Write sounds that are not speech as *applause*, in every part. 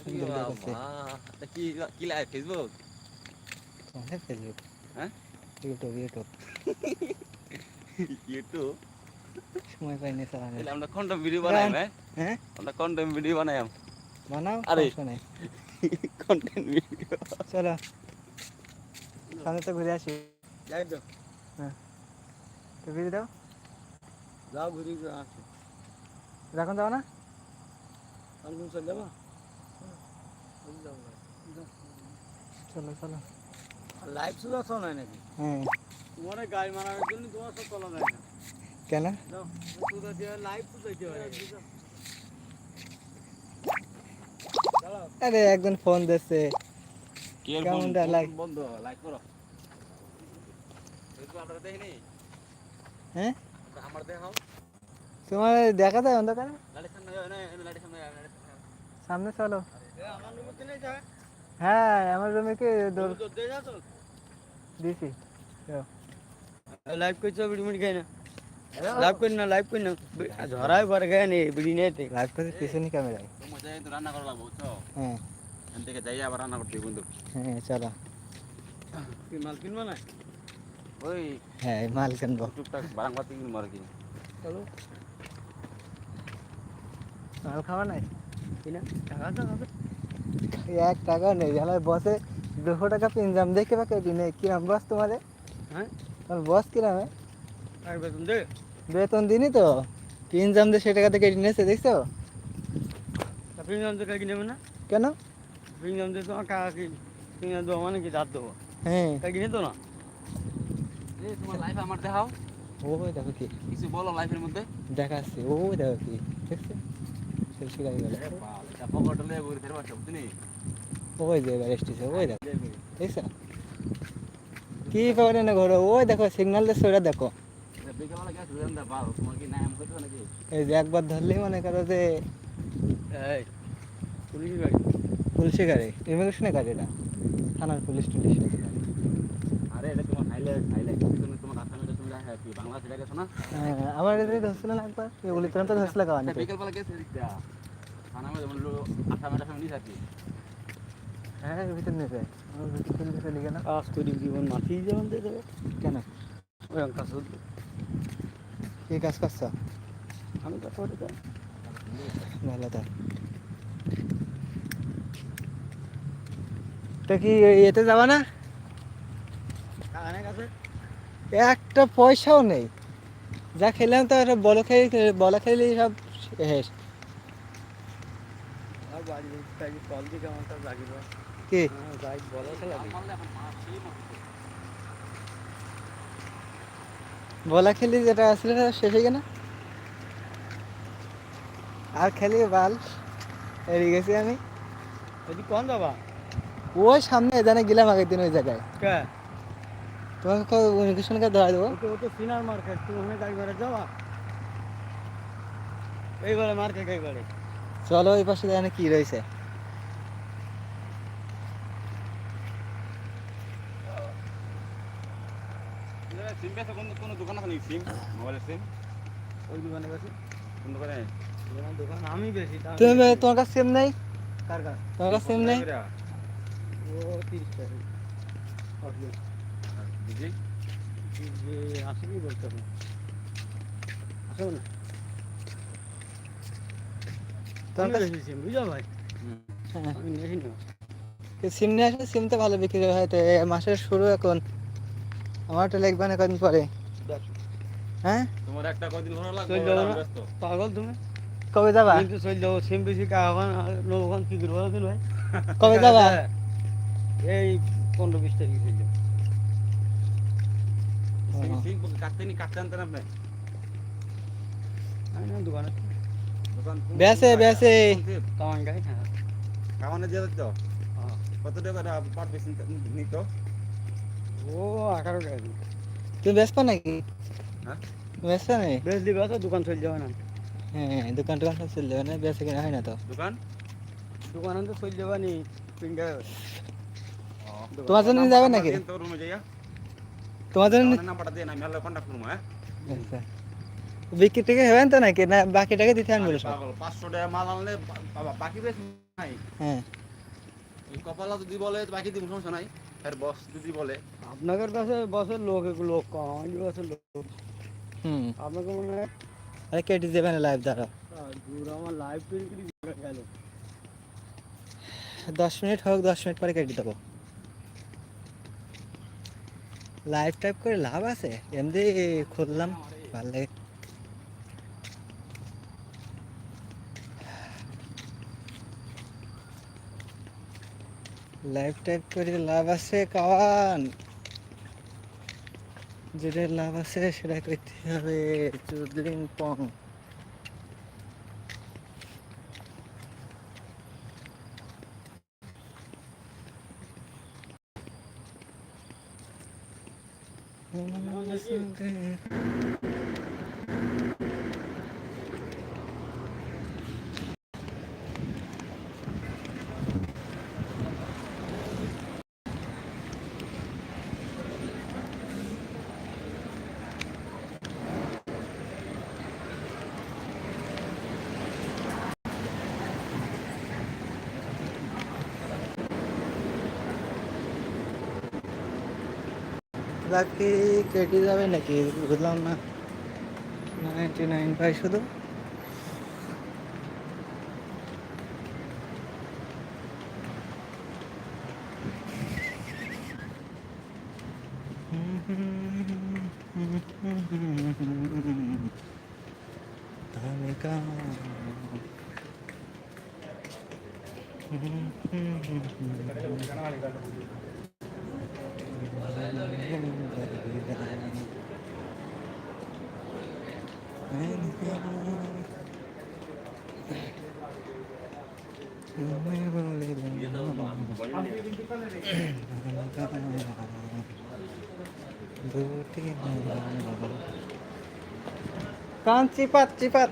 কি কি live Facebook Facebook হ্যাঁ? ইউটিউব ইউটিউব ইউটিউব সময় পাইনি চালানো তাহলে আমরা কন্টেম ভিডিও বানাই হ্যাঁ হ্যাঁ আমরা কন্টেম ভিডিও বানাই বানাও আরে। কন্টেন্ট ভিডিও চলো সামনে তো ঘুরে আসি যাই তো তো ঘুরে দাও যাও ঘুরি আসো এখন যাও না কানপুর চলে যাব চলো চলো। লাইভ নাই নাকি? হ্যাঁ। তোমার গাড়ি মারার জন্য তোমার সব চলা যায় না। কেন? সুদা দিয়ে লাইভ দেখতে পারে। আরে একজন ফোন দিচ্ছে কি কেমন টা like? বন্ধ লাইক করো। হ্যাঁ? আমার দেখাও। তোমার দেখা যায় অন্ধকারে? লাইটের সামনে লাইটের সামনে। সামনে চলো। হ্যাঁ আমার রুমে কি তো তো দিছি লাইভ করছ বিড়ি মিড়ি খাই না। লাইভ করি না লাইভ করি না। ঝরাই পরে গায়ে নেই বিড়ি নেই তে। লাইভ করে পিছনে ক্যামেরায় তো মজা তো রান্না করা লাগবে বুঝছ? হ্যাঁ। এখান থেকে যাই আবার রান্না করতে কিন্তু হ্যাঁ চলো। কি মাল কিনবো না ওই হ্যাঁ মাল কিনবো। টুকটাক বারাং পাতি কিনবো আর কি। চলো মাল খাওয়া নাই? তো এক টাকা নেই আমার বসে দুশো টাকা পিনজাম দেখে বা কেটে নেই? কিরাম বস তোমাদের হ্যাঁ? বস কিরাম হ্যাঁ? বেতন দে। বেতন দিনই তো? পিনজাম দিয়ে সে টাকাতে কেটে নিয়েছে দেখছ? তো কাকি নেবে না? কেন? প্রিমিয়াম দিয়ে তোমার কাকা কি প্রিমিয়াম দেবো মানে কি দাঁত দেবো? হ্যাঁ। কাকি নিত না? তোমার লাইফ আমার দেখাও। ওই দেখো কি। কিছু বলো লাইফের মধ্যে। দেখাচ্ছি ওই দেখো কি দেখছ? গাড়ি গেল এটা ওই যে এবার এসেছে ওই দেখো দেখছ কি পকেটে না ঘোরো ওই দেখো সিগন্যাল দিয়ে সরে দেখো এটা পারো এই যে একবার ধরলেই মনে করো যে পুলিশ গাড়ি ইমিগ্রেশনের গাড়ি এটা থানার পুলিশ টুলিশ আরে এটা তোমার হাইলাইট হাইলাইট তুমি তোমার আসামিটা তুমি কি বাংলাদেশে গেছো না হ্যাঁ আমার এদিকে ধরছিল না একবার এগুলি তো ধরছিল আচ্ছা, বিকেলবেলা গেছে হ্যাঁ এর ভিতর নেবে আমার ভিতর চলে লিখে না কাজ করি জীবন মাটি যেমন দিয়ে দেবে। কেন? ওই কাজ কি কাজ করছ? আমি তো করে ভালো তো তো কি এতে যাবা না? একটা পয়সাও নেই। যা খেলাম তো বল খেয়ে বলা খেলে সব শেষ আর বাড়ি তাই কল দিকে আমার কাছে লাগিল কি? যাই বলো খেলা এখন যেটা আসলে শেষ হয়ে গেল আর খেলি বাল এড়িয়ে গেছি আমি। কোন যাবা ওই সামনে জানে গেলাম আগের দিন ওই জায়গায়। কে? তোমাকে ইমিগ্রেশনকে ধরা দেবো? ও তো সিনার মার্কেট তুমি গাড়ি করে যাবা এই ঘরে মার্কেট এই ঘরে চলো ওই পাশে জানে কি রয়েছে। তোমার কাছে সিম নেই? কার কার? তোমার কাছে সিম নেই? আসবি বলতে হবে। না তোমার কাছে সিম ভাই? হ্যাঁ। আমি সিম নিয়ে আসলে সিম তো ভালো বিক্রি হয় তো মাসের শুরু এখন। আমারটা লিখবে না কদিন পরে। হ্যাঁ? তোমার একটা কদিন ভালো লাগবে পাগল তুমি? কবে যাবা? কিন্তু চল যাব সিম বেশি কাহান লোকখান কি করব দিন ভাই? *laughs* কবে যাবা? এই পনেরো বিশ তারিখ চল যাব কাটতে নি কাটতে আনতে না আপনি আমি না দোকানে। দোকান কোন- বেসে, কোন বেসে। কোন সিম? কামান গাড়ি হ্যাঁ কামানে দিয়ে দিত হ্যাঁ। কত টাকা পার পিস নিত? ও আঠারো টাকা দিন তুমি ব্যস্ত নাকি? হ্যাঁ? ব্যস্ত নেই বেশ দিবে তো দোকান চল যাবে না। হ্যাঁ দোকান টোকান সব চলে যাবে না বেসে কিনা হয় না তো। দোকান? দোকান তো চল যাবে নি পিঙ্গা তোমার জন্য যাবে নাকি? তো রুমে যাইয়া। তোমার জন্য আমার নাম্বারটা দিয়ে না আমি আল্লাহ কন্টাক্ট করব হ্যাঁ? আচ্ছা। বিক্রি টিকে হবেন তো নাকি? না বাকি টাকা দিতে আমি বলছো? পাঁচশো টাকা মাল আনলে বাবা বাকি বেশ নাই। হ্যাঁ। কপালা যদি বলে বাকি দিব সমস্যা নাই। আর বস যদি বলে। আপনাদের কাছে বছর লোক লোক কম আমাদের কাছে লোক। হুম। আপনাকে মনে হয় আরে কেটে দেবেন লাইভ দ্বারা দূর আমার লাইভ গেল। দশ মিনিট হোক দশ মিনিট পরে কেটে দেবো। লাইভ টাইপ করে লাভ আছে? এমনি খুললাম ভালো লাগে। লাইভ টাইপ করে লাভ আছে কাওয়ান। যেটা লাভ আছে সেটা করতে হবে চুদলিং পং। বাকি কেটে যাবে নাকি? বুঝলাম না। নাইনটি নাইন পাই শুধু? কান চিপাত চিপাত।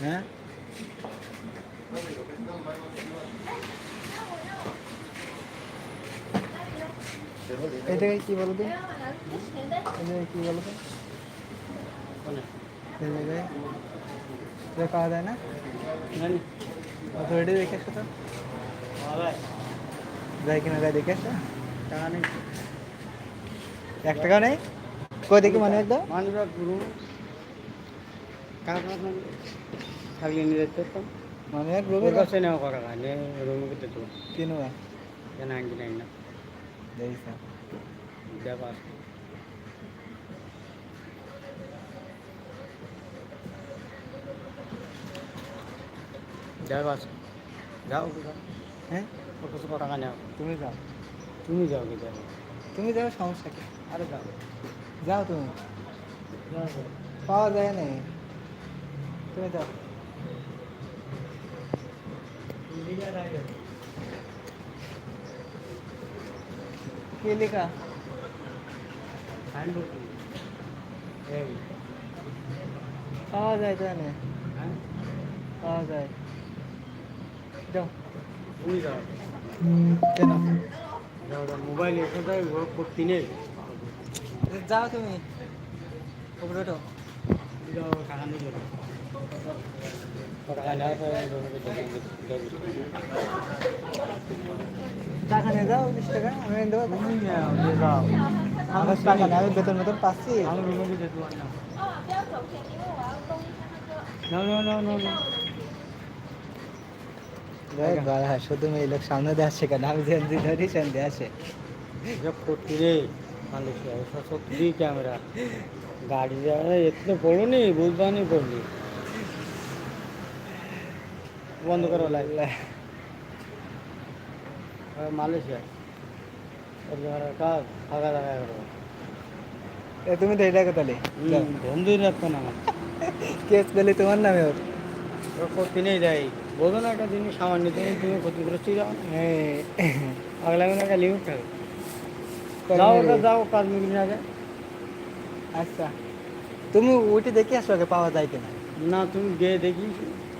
হ্যাঁ? এটাকে কি বলো তো এটাকে কি বলো তো পাওয়া যায় না? অথরিটি দেখে আসো তো। যায় কিনা যায় দেখে আসো। টাকা নেই। এক টাকা নেই? কই দেখি মনে একদম মানুষ থাকলে যেতে পারতাম। মনে রুমে কাছে নেওয়া করা রুমে তো না। দেখ যাও হ্যাঁ? ওর কাছে কত টাকা নেও তুমি যাও। তুমি যাও কি যাও। তুমি যাও সমস্যা কি? আরে যাও। যাও তুমি। যাও। পাওয়া যায় না। তুমি যাও কি লেখা? পাওয়া যায় জানে হ্যাঁ পাওয়া যায়। যাও কেন মোবাইল এসে যায় ও করতে নেই যাও তুমি। উপরে যাও নিয়ে যাও। নেই বাড়া, শুধু মেয়ে লোক সামনে আসছে কেন আমি দিয়ে ধরি সেন দিয়ে ক্যামেরা গাড়ি যাওয়া এতে পড়ুনি বুঝবানি পড়লি বন্ধ করো লাইট মালয়েশিয়া। ওর জায়গার কাজ ফাঁকা দেখা করো এ, তুমি তো এটা তাহলে বন্ধুই রাখতো না আমার। কেস পেলে তোমার নামে ওর। বোঝো না একটা জিনিস সামান্য জিনিস তুমি ক্ষতিগ্রস্ত যাও এই, আগলা একটা লিমিট থাকে করে যাও। ওটা কাজ আচ্ছা। তুমি ওইটা দেখে আসো আগে পাওয়া যায় কিনা। না তুমি গিয়ে দেখি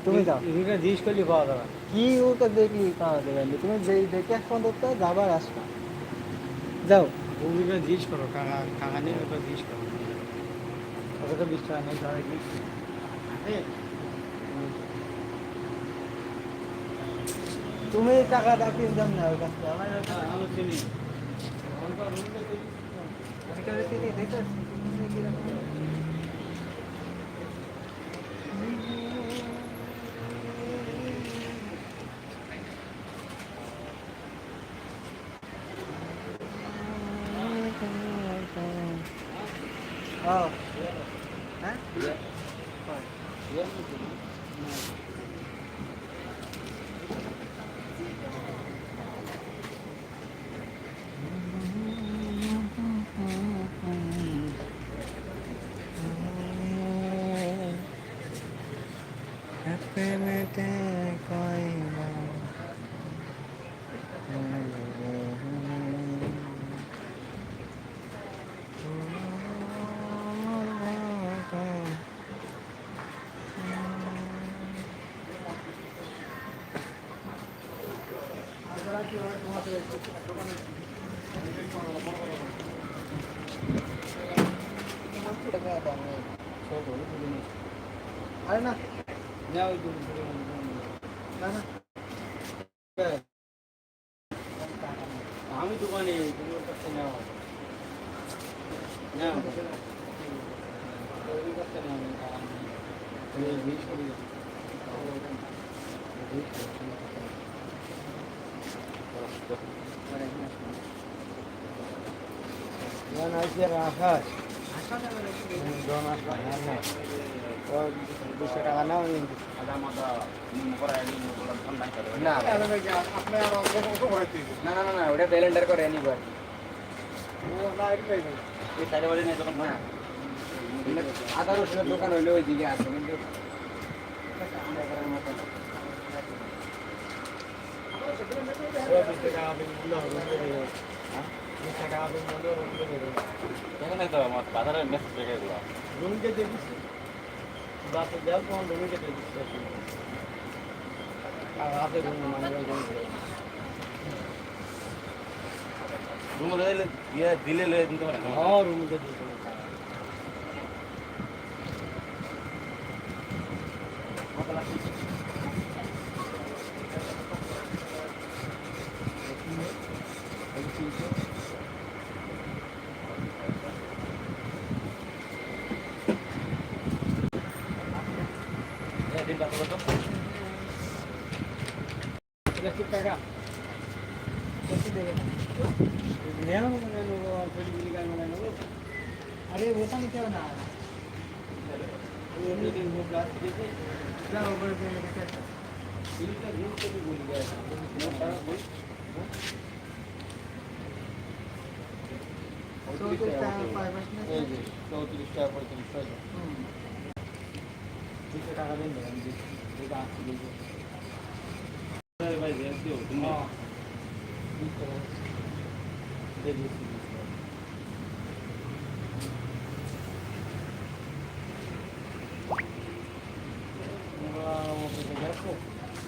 তুমি যাও। এদিকে জিজ্ঞেস করলে পাওয়া যাবে কি ওটা দেখলি পাওয়া যাবে না। তুমি যে দেখে আসো অন্তত যাবার আসবা যাও ওগুলো জিজ্ঞেস করো টাকা টাকা নিয়ে ওটা জিজ্ঞেস করো ওটা তো বিশ টাকা নেই তাহলে কি তুমি টাকা রাখি দাম না ওর কাছ থেকে আমার আমি চিনি ওইটা দেখে দেখে Oh. Hah? আরে না না ওই দুটো না না আমি দোকানে না আকাশ। ও দুশো টাকা নাও না না না না ওটা ব্যালেন্ডার করে নিবার এই সাইডে বাড়ি নাই তখন না আদা রসুনের দোকান হইলে ওই দিকে আছে কিন্তু এখানে তো আমার বাজারের মেসেজ দেখে এগুলো রুমকে দেখিস বাসে যাও তোমার রুমকে দেখিস আর হাতে রুম রুম দিলে দিতে পারে। হ্যাঁ রুমকে দিতে এই দিনটা কত তো টাকা বেশি দেবে না। নেও নেও ফেরি গুলি গান মানে নেব আরে ওটা নিতে হবে না এমনি দিন মুখ রাত দিতে যাও উপরে দিয়ে রেখে আসো। দিনটা দিন থেকে গুলি গায় চৌত্রিশ টাকা পাঁচ পার্সেন্ট আছে। এই যে চৌত্রিশ টাকা পঁয়ত্রিশ টাকা হুম। দুশো টাকা দিন দেবেন যেটা আসছে দেখব ভাই দেখছি তুমি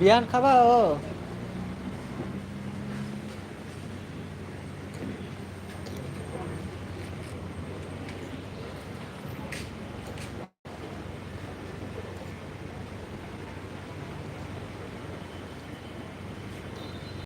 미안 카바오.